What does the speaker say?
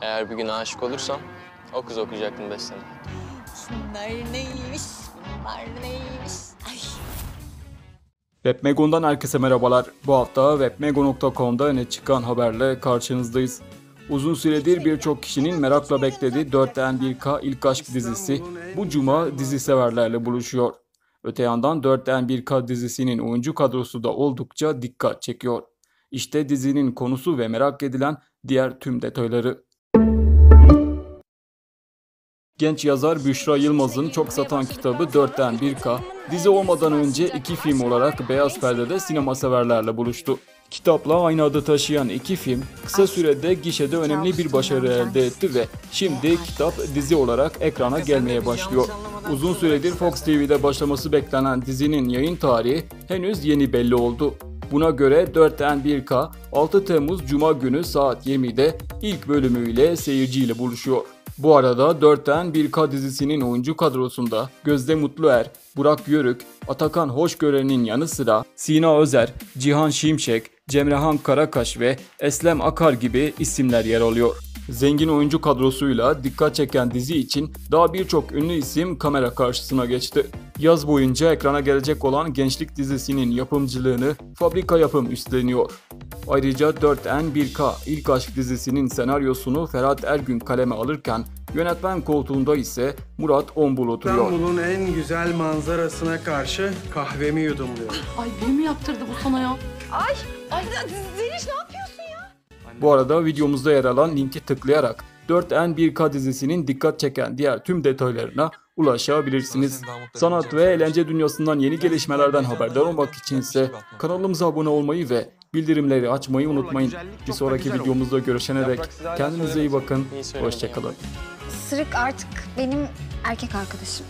Eğer bir gün aşık olursam o kız okuyacaktım beş sene. Şunlar neymiş? Bunlar neymiş? Ay. Webmegon'dan herkese merhabalar. Bu hafta webmegon.com'da öne çıkan haberle karşınızdayız. Uzun süredir birçok kişinin merakla beklediği 4'ten 1K ilk aşk dizisi bu cuma dizi severlerle buluşuyor. Öte yandan 4'ten 1K dizisinin oyuncu kadrosu da oldukça dikkat çekiyor. İşte dizinin konusu ve merak edilen diğer tüm detayları. Genç yazar Büşra Yılmaz'ın çok satan kitabı 4'ten 1K, dizi olmadan önce iki film olarak Beyaz Perde'de sinema severlerle buluştu. Kitapla aynı adı taşıyan iki film kısa sürede gişede önemli bir başarı elde etti ve şimdi kitap dizi olarak ekrana gelmeye başlıyor. Uzun süredir Fox TV'de başlaması beklenen dizinin yayın tarihi henüz yeni belli oldu. Buna göre 4'ten 1K 6 Temmuz Cuma günü saat 20'de ilk bölümüyle seyirciyle buluşuyor. Bu arada 4'ten 1K dizisinin oyuncu kadrosunda Gözde Mutluer, Burak Yörük, Atakan Hoşgören'in yanı sıra Sina Özer, Cihan Şimşek, Cemrehan Karakaş ve Eslem Akar gibi isimler yer alıyor. Zengin oyuncu kadrosuyla dikkat çeken dizi için daha birçok ünlü isim kamera karşısına geçti. Yaz boyunca ekrana gelecek olan Gençlik dizisinin yapımcılığını Fabrika Yapım üstleniyor. Ayrıca 4N 1K ilk aşk dizisinin senaryosunu Ferhat Ergün kaleme alırken yönetmen koltuğunda ise Murat Ombul oturuyor. İstanbul'un en güzel manzarasına karşı kahvemi yudumluyorum. Ay biri mi yaptırdı bu sana ya? Ay. Ay Zeliş ne yapıyorsun ya? Bu arada videomuzda yer alan linki tıklayarak 4N 1K dizisinin dikkat çeken diğer tüm detaylarına ulaşabilirsiniz. Sanat ve eğlence dünyasından yeni gelişmelerden haberdar olmak içinse kanalımıza abone olmayı ve bildirimleri açmayı unutmayın. Bir sonraki videomuzda görüşene dek kendinize iyi bakın. Hoşçakalın. Sırık artık benim erkek arkadaşım.